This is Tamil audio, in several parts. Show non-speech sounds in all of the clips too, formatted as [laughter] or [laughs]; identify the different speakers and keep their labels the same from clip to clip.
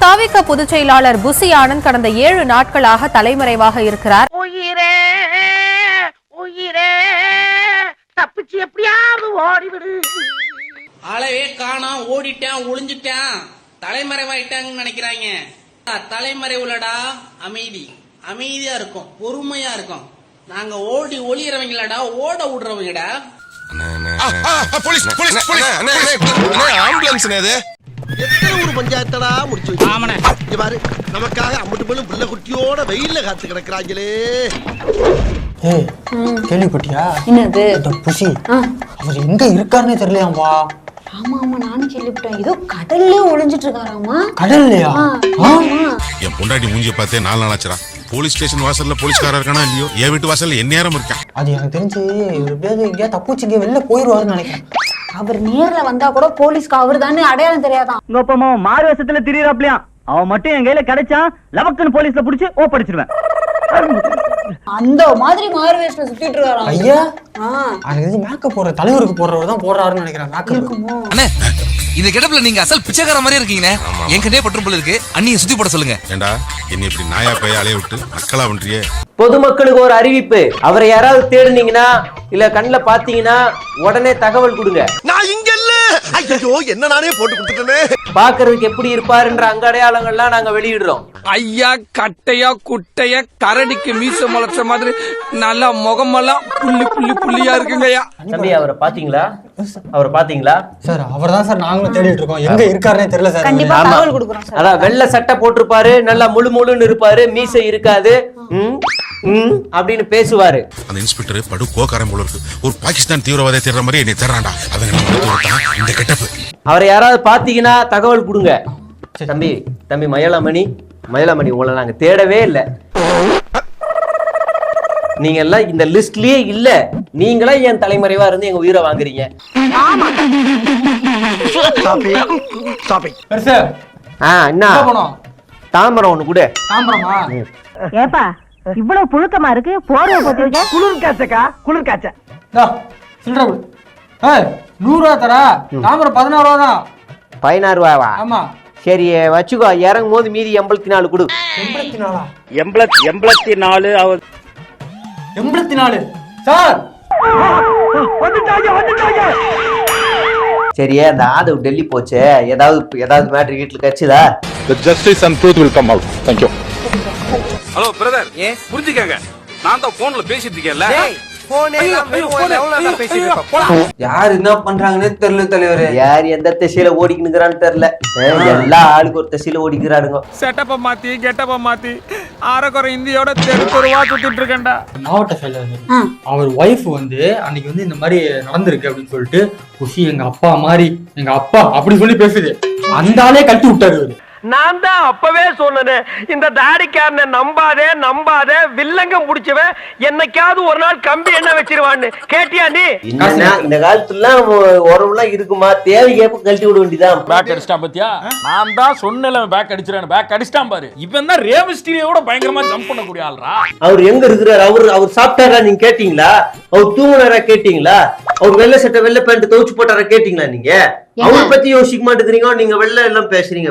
Speaker 1: தாவிக பொதுச் செயலாளர் புசி ஆனந்த் கடந்த ஏழு நாட்களாக தலைமறைவாக இருக்கிறார்
Speaker 2: உயிரே உயிரே தப்பிச்சு எப்படியாவது ஓடிவிடு
Speaker 3: அளவே காணோம் ஓடிட்டான் ஒளிஞ்சிட்டான் தலைமறைவாயிட்டாங்கன்னு நினைக்கிறாங்க தலைமறைவுலடா அமைதி அமைதியா இருக்கும் பொறுமையா இருக்கும் நாங்க ஓடி ஒளியறவங்களாடா ஓட விடுறவங்கடா
Speaker 4: போலீஸ் போலீஸ் போலீஸ் ஆம்புலன்ஸ்
Speaker 5: எத்தனை ஊர் பஞ்சாயத்தடா முடிச்சு வச்சு? இங்க பாரு நமக்காக அம்மட்டு பெண்ணும் பிள்ளை குட்டியோட வெயில்ல காத்து கிடக்குறாங்களே.
Speaker 6: ஏய் கேள்விப்பட்டியா?
Speaker 7: என்னது?
Speaker 6: இந்த புசி. அவர் எங்க இருக்காருன்னே தெரியலையாம்பா
Speaker 7: ஆமா ஆமா நானும் கேள்விப்பட்டேன். ஏதோ கடல்லே ஒளிஞ்சிட்டு இருக்காராமா
Speaker 6: கடல்லையா.
Speaker 4: என் பொண்டாட்டி மூஞ்சிய பார்த்தே நாலு நாள் ஆச்சுடா. போலீஸ் ஸ்டேஷன் வாசல்ல போலீஸ்காரர் இருக்கானா இல்லையோ? என் வீட்டு வாசல்ல என் நேரம் இருக்கான்.
Speaker 6: அது எனக்கு தெரிஞ்சு இவர் எப்படியாவது எங்கேயா தப்புச்சு வெளில போயிடுவாருன்னு நினைக்கிறேன்.
Speaker 7: அவர் நேர்ல வந்தா கூட போலீஸ்க்கு அவர் தானே அடையாளம் தெரியாதான்.
Speaker 8: உங்க மாறு வேஷத்துல திரியறாப்லயாம் அவன் மட்டும் என் கையில கிடைச்சா லவக்குன்னு போலீஸ்ல புடிச்சு ஓ படிச்சிருவேன்.
Speaker 7: அந்த மாதிரி மாறு வேஷத்துல சுத்திட்டு இருக்காராம்.
Speaker 6: ஐயா?
Speaker 7: ஆ,
Speaker 6: எனக்கு தெரிஞ்சு மேக்கப் போடுற தலைவருக்கு போடுறவர் தான் போடுறாருன்னு நினைக்கிறேன் மேக்கப்.
Speaker 7: இருக்குமோ?
Speaker 9: அண்ணே இந்த கிடப்புல நீங்க அசல் பிச்சைக்கார மாதிரி இருக்கீங்கண்ணே. என் கண்டே பற்றும் போல இருக்கு. அண்ணியை சுத்தி போட சொல்லுங்க.
Speaker 4: ஏண்டா என்னை இப்படி நாயா பைய அலைய விட்டு மக்களா பண்றியே?
Speaker 10: பொதுமக்களுக்கு ஒரு அறிவிப்பு. அவரை யாராவது தேடுனீங்கன்னா இல்ல கண்ணுல பாத்தீங்கன்னா உடனே தகவல் கொடுங்க.
Speaker 5: நான் இங்க இல்ல. ஐயோ என்ன நானே போட்டு கொடுத்துட்டேனே.
Speaker 10: பாக்குறதுக்கு எப்படி இருப்பாருன்ற அங்க அடையாளங்கள்லாம் நாங்க வெளியிடுறோம்.
Speaker 9: ஐயா கட்டையா குட்டையா கரடிக்கு மீச முளைச்ச மாதிரி நல்லா முகமெல்லாம் புள்ளி புள்ளி புள்ளியா இருக்குங்கய்யா.
Speaker 10: தம்பி அவரை பாத்தீங்களா? அவரை பாத்தீங்களா?
Speaker 6: சார் அவர் தான் சார் நாங்களும் தேடிட்டு இருக்கோம். எங்க இருக்காருன்னே தெரியல சார்.
Speaker 7: கண்டிப்பா. தகவல் கொடுக்குறோம் சார்.
Speaker 10: அதான் வெள்ளை சட்டை போட்டிருப்பாரு நல்லா முழு முழுன்னு இருப்பாரு மீசை இருக்காது. ம்? அப்படின்னு பேசுவாரு.
Speaker 4: அந்த இன்ஸ்பெக்டர் படு கோக்காரன் போல இருக்கு. ஒரு பாகிஸ்தான் தீவிரவாதியை தேடுற மாதிரி என்னை தேடுறான்டா. அவங்க இந்த கெட்டப்பு.
Speaker 10: அவரை யாராவது பாத்தீங்கன்னா தகவல் கொடுங்க. தம்பி தம்பி மயிலாமணி மயிலாமணி உங்களை நாங்க தேடவே இல்லை. நீங்க எல்லாம் இந்த லிஸ்ட்லயே இல்ல. நீங்களா என் தலைமறைவா இருந்து எங்க உயிரை வாங்குறீங்க? என்ன தாமரம் ஒண்ணு கூட.
Speaker 6: தாம்பரமா?
Speaker 2: ஏப்பா இவ்வளவு புழுக்கமா இருக்கு? போர்வை போத்தி வைக்க
Speaker 8: குளிர் காய்ச்சக்கா? குளிர் காய்ச்ச.
Speaker 6: சில்லறை. ஏய் நூறு ரூபா தரா? தாம்பரம் பதினாறு ரூபா தான்.
Speaker 10: பதினாறு ரூபாவா?
Speaker 6: ஆமா.
Speaker 10: சரி வச்சுக்கோ இறங்கும் போது மீதி எண்பத்தி நாலு கொடு.
Speaker 6: எண்பத்தி நாலா?
Speaker 8: எண்பத்தி எண்பத்தி நாலு அவர்
Speaker 6: எண்பத்தி நாலு. சார்!
Speaker 8: வந்துட்டாங்க வந்துட்டாங்க.
Speaker 10: சரியே அந்த ஆதவ் டெல்லி போச்சே? ஏதாவது ஏதாவது மேட்ரு வீட்டுல கட்சிதா?
Speaker 4: Justice and truth will come out thank you
Speaker 9: hello brother ஏன் புரிஞ்சுக்கங்க. நான் தான் போன்ல பேசிட்டு இருக்கேன்ல.
Speaker 10: யார் என்ன பண்றாங்கன்னு தெரியல தலைவர். யார் எந்த திசையில ஓடிக்கணுங்கிறான்னு தெரியல. எல்லா ஆளுக்கு ஒரு திசையில ஓடிக்கிறாருங்க
Speaker 9: செட்டப்ப மாத்தி கெட்டப்ப மாத்தி அரைக்குறை இந்தியோட தெரு தெருவா சுத்திட்டு இருக்கேன்டா.
Speaker 6: மாவட்ட செயலர் அவர் ஒய்ஃப் வந்து அன்னைக்கு வந்து இந்த மாதிரி நடந்திருக்கு அப்படின்னு சொல்லிட்டு குஷி எங்க அப்பா மாதிரி எங்க அப்பா அப்படி சொல்லி பேசுது. அந்த ஆளே கட்டி விட்டாரு
Speaker 8: நான் தான் அப்பவே சொன்னேன் இந்த தாடிக்காரனை நம்பாதே நம்பாதே வில்லங்கம் முடிச்சவன் என்னைக்காவது ஒரு நாள் கம்பி என்ன வச்சிருவான்னு. கேட்டியா நீ?
Speaker 10: இந்த காலத்துலாம் உறவுலாம் இருக்குமா? தேவைக்கேற்ப கழட்டி விட வேண்டியதான்
Speaker 9: பேக் அடிச்சிட்டான் பாத்தியா? நான் தான் சொன்னல பேக் அடிச்சிரேன் பேக் அடிச்சிட்டான் பாரு. இவன் தான் ரேவஸ்டிரியோட பயங்கரமா ஜம்ப் பண்ணக்கூடிய ஆள்ரா.
Speaker 10: அவர் எங்க இருக்கிறாரு? அவர் அவர் சாப்பிட்டாரா நீங்க கேட்டீங்களா? அவர் தூங்குனாரா கேட்டீங்களா? அவர் வெள்ளை சட்டை வெள்ளை பேண்ட் துவச்சு போட்டாரா கேட்டீங்களா நீங்க? அவரை பத்தி யோசிக்க மாட்டேங்கிறீங்க. நீங்க வெள்ளை எல்லாம் பேசுறீங்க.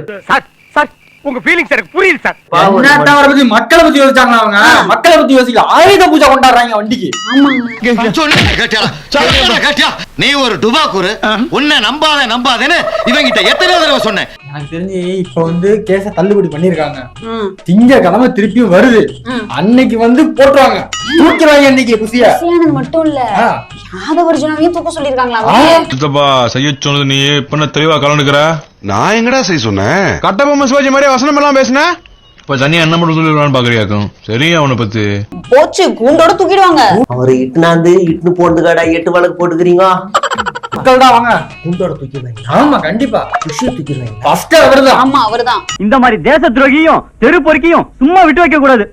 Speaker 8: உங்க ஃபீலிங்ஸ் எனக்கு புரியுது சார்
Speaker 6: அவரை பத்தி மக்களை பத்தி யோசிச்சாங்களா அவங்க? மக்களை பத்தி யோசிக்கல. ஆயுத பூஜை கொண்டாடுறாங்க வண்டிக்கு.
Speaker 5: நீ ஒரு டுபாக்கூரு உன்னை நம்பாத நம்பாதேன்னு இவங்கிட்ட எத்தனை தடவை சொன்னேன்.
Speaker 6: எனக்கு தெரிஞ்சு இப்ப வந்து கேஸ தள்ளுபடி பண்ணிருக்காங்க. திங்க கிழமை திருப்பியும் வருது. அன்னைக்கு வந்து போட்டுருவாங்க. தூக்கிடுவாங்க அன்னைக்கு குசிய.
Speaker 7: மட்டும் இல்ல. யாதவர்ஜுனாவையும் தூக்க சொல்லிருக்காங்களா
Speaker 4: சித்தப்பா செய்ய சொன்னது நீ இப்ப தெளிவா கலந்துக்கிற
Speaker 11: நான் எங்கடா செய்ய சொன்னேன்?
Speaker 4: கட்டபொம்மை சிவாஜி மாதிரி வசனம் எல்லாம் பேசுன? இப்ப தனியா என்ன மட்டும் சொல்லிடுவான்னு பாக்குறியாக்கும். சரி அவனை பத்தி?
Speaker 7: போச்சு கூண்டோட தூக்கிடுவாங்க.
Speaker 10: அவர் இட்டுனாந்து இட்டுன்னு போட்டுக்காடா எட்டு வழக்கு போட்டுக்கிறீங்க?
Speaker 6: மக்கள் தான் வாங்க.
Speaker 10: குண்டோட தூக்கிடுவாங்க
Speaker 6: ஆமா கண்டிப்பா.
Speaker 10: குஷியை தூக்கிடுவாங்க
Speaker 6: ஃபர்ஸ்ட் அவர்தான்.
Speaker 7: ஆமா அவர்தான்.
Speaker 8: இந்த மாதிரி தேச துரோகியும் தெரு பொறுக்கியும் சும்மா விட்டு வைக்க கூடாது.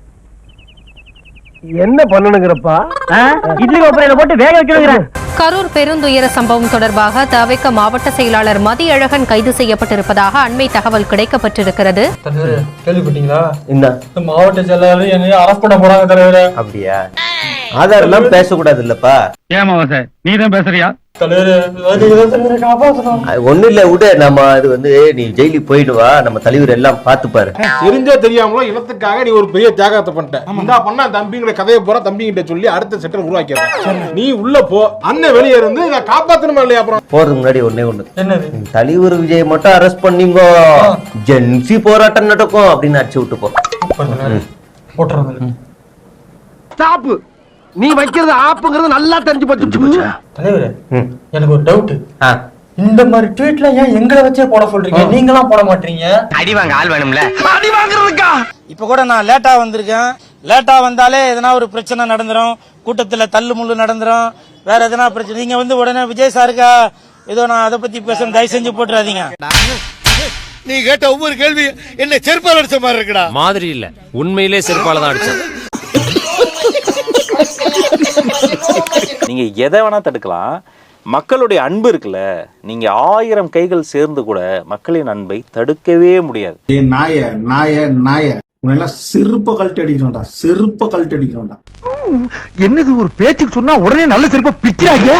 Speaker 8: என்ன பண்ணணுங்கிறப்பா? இட்லி கோப்பரையில போட்டு வேக வைக்கணுங்கிறேன்.
Speaker 1: கரூர் பெருந்துயர சம்பவம் தொடர்பாக தவிக மாவட்ட செயலாளர் மதியழகன் கைது செய்யப்பட்டிருப்பதாக அண்மை தகவல் கிடைக்கப்பட்டிருக்கிறது.
Speaker 6: கேள்விப்பட்டீங்களா? இந்த. மாவட்ட செயலாளர் என்னைய அரெஸ்ட் பண்ண போறாங்க தலைவர்.
Speaker 10: அப்படியா? ஆதார் எல்லாம் பேசக்கூடாது இல்லப்பா.
Speaker 8: ஏமா சார்? நீ தான் பேசுறியா?
Speaker 10: ஒண்ணு இல்ல விடு. நம்ம அது வந்து நீ ஜெயிலுக்கு போயிட்டு வா. நம்ம தலைவர் எல்லாம் பாத்துப்பாரு
Speaker 12: தெரிஞ்சோ தெரியாமலோ இனத்துக்காக நீ ஒரு பெரிய தியாகத்தை பண்ணிட்ட. இந்தா பண்ணா தம்பிங்கிற கதையை போற தம்பிங்கிட்ட சொல்லி அடுத்த செட்டர் உருவாக்கிறேன் நீ உள்ள போ. அண்ணன் வெளியே இருந்து இதை காப்பாத்தணுமா இல்லையா அப்புறம்?
Speaker 10: போறதுக்கு முன்னாடி ஒண்ணே ஒண்ணு.
Speaker 6: என்னது?
Speaker 10: தலைவர் விஜய் மட்டும் அரெஸ்ட் பண்ணீங்க. ஜென்சி போராட்டம் நடக்கும் அப்படின்னு அடிச்சு விட்டு போ
Speaker 6: போட்டுறது
Speaker 5: நீ வைக்கிறது ஆப்புங்கிறது நல்லா தெரிஞ்சு போச்சு.
Speaker 6: தலைவரே. எனக்கு ஒரு டவுட். இந்த மாதிரி ட்வீட்லாம் ஏன் எங்களை வச்சே போட சொல்றீங்க? நீங்களாம் போட மாட்டீங்க.
Speaker 5: அடி வாங்க ஆள் வேணும்ல. அடி வாங்குறதுக்கா?
Speaker 8: இப்ப கூட நான் லேட்டா வந்திருக்கேன். லேட்டா வந்தாலே எதனா ஒரு பிரச்சனை நடந்துரும். கூட்டத்துல தள்ளு முள்ளு நடந்துரும். வேற எதனா பிரச்சனை? நீங்க வந்து உடனே விஜய் சாருக்கா ஏதோ நான் அதை பத்தி பேசணும் தயவு செஞ்சு போட்டுறாதீங்க.
Speaker 5: நீ கேட்ட ஒவ்வொரு கேள்வி என்ன செருப்பால் அடிச்ச மாதிரி இருக்குடா.
Speaker 8: மாதிரி இல்ல. உண்மையிலே செருப்பால தான் அடிச்சேன். [laughs]
Speaker 13: நீங்க எதை வேணா தடுக்கலாம். மக்களுடைய அன்பு இருக்குல்ல நீங்க ஆயிரம் கைகள் சேர்ந்து கூட மக்களின் அன்பை தடுக்கவே முடியாது.
Speaker 12: நாய நாய நாய. உன்னெல்லாம் செருப்ப கழட்டி அடிக்கிறோம்டா செருப்ப கழட்டி அடிக்கிறோம்டா
Speaker 5: என்னது ஒரு பேச்சுக்கு சொன்னா உடனே நல்ல செருப்பா பிக்கிறாங்க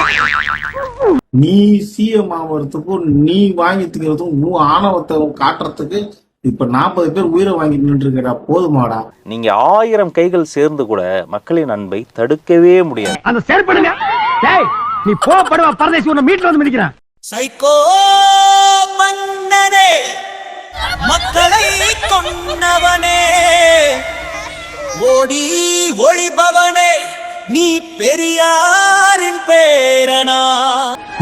Speaker 12: நீ சிஎம் ஆகிறதுக்கும் நீ வாங்கி திங்கிறதுக்கும் உன் ஆணவத்தை காட்டுறதுக்கு இப்ப நாற்பது பேர் உயிரை வாங்கிட்டு நின்று இருக்கடா போதுமாடா.
Speaker 13: நீங்க ஆயிரம் கைகள் சேர்ந்து கூட மக்களின் அன்பை தடுக்கவே முடியாது.
Speaker 5: அந்த செயற்படுங்க. டேய் நீ போ படுவா பரதேசி உன்னை மீட்ல வந்து மிதிக்கிறேன்.
Speaker 8: சைக்கோ மன்னனே மக்களை கொன்னவனே. ஓடி ஒளிபவனே நீ பெரியாரின் பேரனா.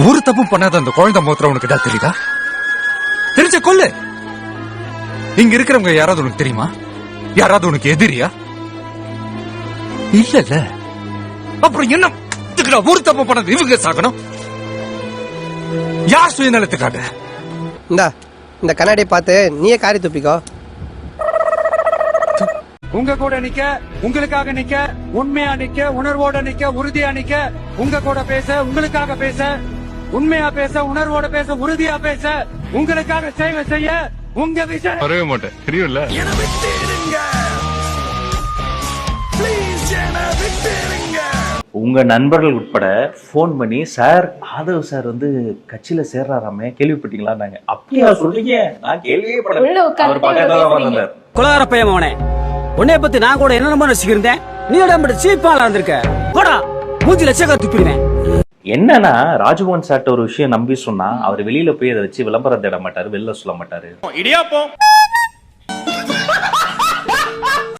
Speaker 9: ஒரு தப்பு பண்ணாத அந்த குழந்தை மூத்திரம் உனக்கு தெரியுதா? தெரிஞ்ச கொல்லு. இங்க இருக்கிறவங்க யாராவது உனக்கு தெரியுமா? யாராவது உனக்கு எதிரியா? இல்ல அப்புறம் என்ன? ஒரு தப்பு பண்ணது இவங்க சாகணும். யார் சுயநலத்துக்காக?
Speaker 8: இந்தா இந்த கண்ணாடியை பார்த்து நீயே காரி துப்பிக்கோ.
Speaker 9: உங்க கூட நிக்க உங்களுக்காக நிக்க உண்மையா நிக்க உணர்வோட நிக்க உறுதியா நிக்க உங்க கூட பேச உங்களுக்காக பேச உண்மையா பேச உணர்வோட பேச உறுதியா பேச உங்களுக்காக சேவை செய்ய உங்க விஷயம்
Speaker 11: வரவே மாட்டேன். தெரியும்ல?
Speaker 13: உங்க நண்பர்கள் உட்பட ஃபோன் பண்ணி சார் ஆதவ் சார் வந்து கட்சியில சேர்றாராமே கேள்விப்பட்டீங்களா நாங்க அப்படியா சொல்றீங்க? நான் கேள்வியே படல. அவர் பக்கத்துல தான் வந்தார்
Speaker 8: அவனே. உன்னைய பத்தி நான் கூட என்ன ரசிக்கிறேன் நீ உடம்பு சீப்பாலா இருந்திருக்க? போடா. மூஞ்சி லட்சக்கா துப்பிடுவேன்.
Speaker 13: என்னன்னா ராஜ்மோகன் சார்ட்ட ஒரு விஷயம் நம்பி சொன்னா அவர் வெளியில போய் அதை வச்சு விளம்பரம் தேட மாட்டாரு வெளில சொல்ல மாட்டாரு.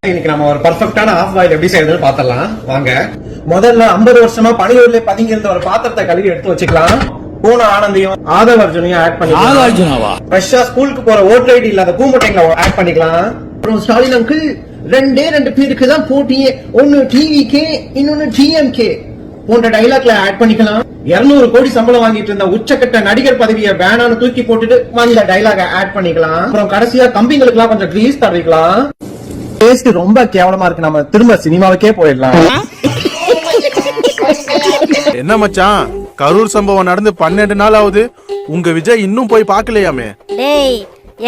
Speaker 12: இன்னைக்கு நம்ம ஒரு பர்ஃபெக்டான ஆஃப் பாயில் எப்படி செய்யறதுன்னு பாத்திரலாம் வாங்க. முதல்ல 50 வருஷமா பனியூர்ல பதுங்கி இருந்த ஒரு பாத்திரத்தை கழுவி எடுத்து வச்சுக்கலாம். பூன ஆனந்தையும் ஆதவ அர்ஜுனையும் ஆட்
Speaker 8: அர்ஜுனாவா?
Speaker 12: ஃப்ரெஷ்ஷா ஸ்கூலுக்கு போற ஓட்டர் ஐடி இல்லாத கூமுட்டைங்களை ஆட் பண்ணிக்கலாம். அப்புறம் ஸ்டாலின் அங்கிள் ரெண்டே ரெண்டு பேருக்கு தான் போட்டியே. ஒன்னு டிவிகே இன்னொன்னு டிஎம்கே போன்ற டைலாக்ல ஆட் பண்ணிக்கலாம். 200 கோடி சம்பளம் வாங்கிட்டு இருந்த உச்சக்கட்ட நடிகர் பதவியை வேணான்னு தூக்கி போட்டுட்டு அந்த டைலாக ஆட் பண்ணிக்கலாம். அப்புறம் கடைசியா கம்பிங்களுக்கு எல்லாம் கொஞ்சம் கிரீஸ் தடவிக்கலாம் டேஸ்ட் ரொம்ப கேவலமா இருக்கு. நம்ம திரும்ப சினிமாவுக்கே போயிடலாம்.
Speaker 11: என்ன மச்சான்? கரூர் சம்பவம் நடந்து பன்னெண்டு நாள் ஆகுது. உங்க விஜய் இன்னும் போய் பார்க்கலையாமே?
Speaker 2: டேய்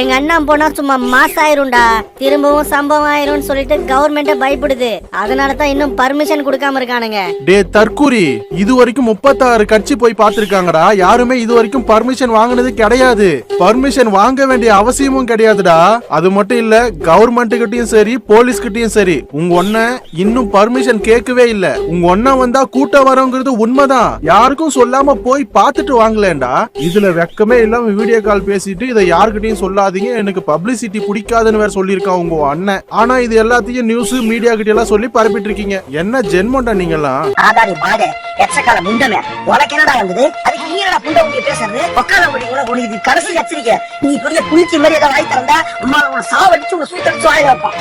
Speaker 2: எங்க அண்ணன் போனா சும்மா மாஸ் ஆயிரும்டா திரும்பவும் சம்பவம் ஆயிரும்னு சொல்லிட்டு கவர்மெண்ட்டே பயப்படுது. அதனால தான் இன்னும் பர்மிஷன் கொடுக்காம இருக்கானுங்க.
Speaker 11: டே தற்கூரி இது வரைக்கும் முப்பத்தாறு கட்சி போய் பார்த்திருக்காங்கடா. யாருமே இது வரைக்கும் பர்மிஷன் வாங்கினது கிடையாது. பர்மிஷன் வாங்க வேண்டிய அவசியமும் கிடையாதுடா. அது மட்டும் இல்ல கவர்மெண்ட் கிட்டயும் சரி போலீஸ் கிட்டயும் சரி உங்க ஒன்ன இன்னும் பர்மிஷன் கேட்கவே இல்ல. உங்க ஒன்ன வந்தா கூட்டம் வரோங்கிறது உண்மைதான். யாருக்கும் சொல்லாம போய் பார்த்துட்டு வாங்கலேண்டா இதுல வெக்கமே இல்லாம வீடியோ கால் பேசிட்டு இதை யாருக்கிட்டையும் சொல்லாதீங்க எனக்கு பப்ளிசிட்டி பிடிக்காதுன்னு வேற சொல்லியிருக்கான் உங்க அண்ணன். ஆனா இது எல்லாத்தையும் நியூஸ் மீடியா கிட்ட எல்லாம் சொல்லி பரப்பிட்டு இருக்கீங்க என்ன ஜென்மண்டா நீங்கெல்லாம்
Speaker 2: ஆதாரி பாடு எச்சக்கால முண்டமே. உனக்கு என்னடா வந்தது? அதுக்கு நீ என்னடா புண்ட உங்களுக்கு பேசுறது? உட்கார முடி கூட உனக்கு இது கடைசி எச்சரிக்கை. நீ பெரிய குளிச்சி மாதிரி ஏதாவது வாய் திறந்தா உமா உன சாவடிச்சு உன சூத்தடிச்சு வாய் வைப்பான்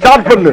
Speaker 5: ஸ்டார்ட் பண்ணு.